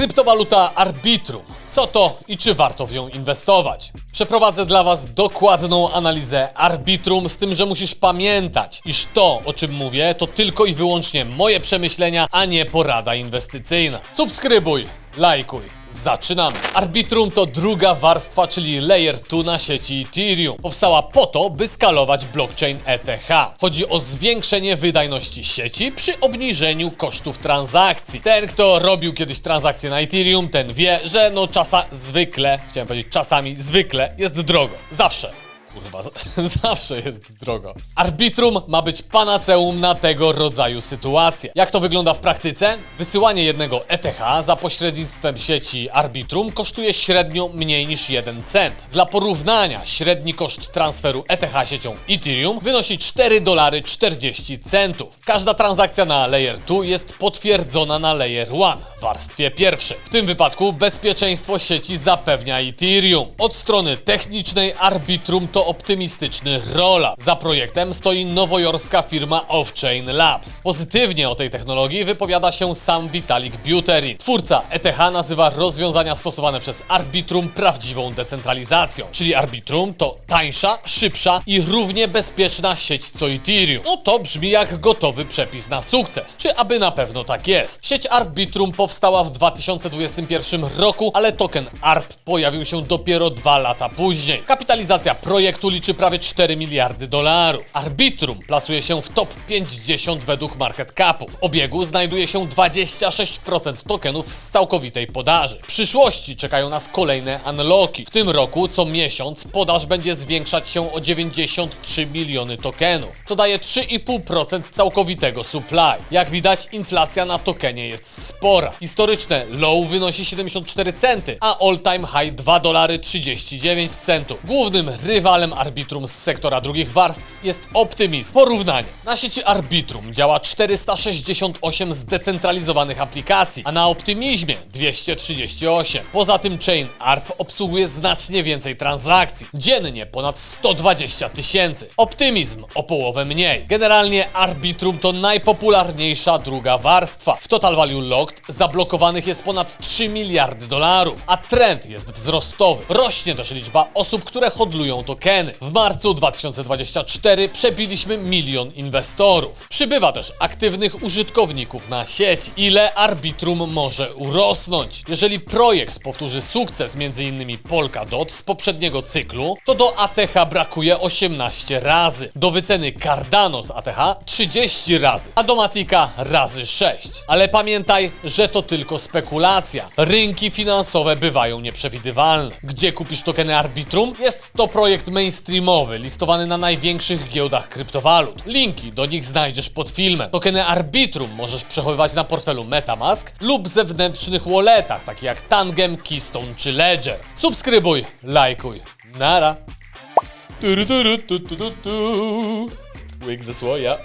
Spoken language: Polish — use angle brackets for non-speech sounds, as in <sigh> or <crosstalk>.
Kryptowaluta Arbitrum. Co to i czy warto w nią inwestować? Przeprowadzę dla Was dokładną analizę Arbitrum, z tym, że musisz pamiętać, iż to, o czym mówię, to tylko i wyłącznie moje przemyślenia, a nie porada inwestycyjna. Subskrybuj, lajkuj. Zaczynamy. Arbitrum to druga warstwa, czyli Layer 2 na sieci Ethereum. Powstała po to, by skalować blockchain ETH. Chodzi o zwiększenie wydajności sieci przy obniżeniu kosztów transakcji. Ten, kto robił kiedyś transakcje na Ethereum, ten wie, że no czasa zwykle, chciałem powiedzieć czasami zwykle, jest drogo. Zawsze. Kurwa, <laughs> zawsze jest drogo. Arbitrum ma być panaceum na tego rodzaju sytuacje. Jak to wygląda w praktyce? Wysyłanie jednego ETH za pośrednictwem sieci Arbitrum kosztuje średnio mniej niż 1 cent. Dla porównania, średni koszt transferu ETH siecią Ethereum wynosi 4 dolary 40 centów. Każda transakcja na Layer 2 jest potwierdzona na Layer 1, warstwie pierwszej. W tym wypadku bezpieczeństwo sieci zapewnia Ethereum. Od strony technicznej Arbitrum to optymistyczny rollup. Za projektem stoi nowojorska firma Offchain Labs. Pozytywnie o tej technologii wypowiada się sam Vitalik Buterin. Twórca ETH nazywa rozwiązania stosowane przez Arbitrum prawdziwą decentralizacją. Czyli Arbitrum to tańsza, szybsza i równie bezpieczna sieć co Ethereum. No to brzmi jak gotowy przepis na sukces. Czy aby na pewno tak jest? Sieć Arbitrum powstała w 2021 roku, ale token ARP pojawił się dopiero dwa lata później. Kapitalizacja projektu liczy prawie 4 miliardy dolarów. Arbitrum plasuje się w top 50 według market capu. W obiegu znajduje się 26% tokenów z całkowitej podaży. W przyszłości czekają nas kolejne unlocki. W tym roku co miesiąc podaż będzie zwiększać się o 93 miliony tokenów. To daje 3,5% całkowitego supply. Jak widać, inflacja na tokenie jest spora. Historyczne low wynosi 74 centy, a all-time high 2 dolary 39 centów. Głównym rywalem Arbitrum z sektora drugich warstw jest Optimizm. Porównanie. Na sieci Arbitrum działa 468 zdecentralizowanych aplikacji, a na Optimizmie 238. Poza tym Chain ARP obsługuje znacznie więcej transakcji. Dziennie ponad 120 tysięcy. Optymizm o połowę mniej. Generalnie Arbitrum to najpopularniejsza druga warstwa. W Total Value Locked zablokowanych jest ponad 3 miliardy dolarów, a trend jest wzrostowy. Rośnie też liczba osób, które hodlują tokeny. W marcu 2024 przebiliśmy milion inwestorów. Przybywa też aktywnych użytkowników na sieci. Ile Arbitrum może urosnąć? Jeżeli projekt powtórzy sukces m.in. Polkadot z poprzedniego cyklu, to do ATH brakuje 18 razy. Do wyceny Cardano z ATH 30 razy, a do Matika razy 6. Ale pamiętaj, że to tylko spekulacja. Rynki finansowe bywają nieprzewidywalne. Gdzie kupisz tokeny Arbitrum? Jest to projekt mainstreamowy, listowany na największych giełdach kryptowalut. Linki do nich znajdziesz pod filmem. Tokeny Arbitrum możesz przechowywać na portfelu Metamask lub zewnętrznych walletach, takich jak Tangem, Keystone czy Ledger. Subskrybuj, lajkuj. Nara. Tu. Łyk ze słoja.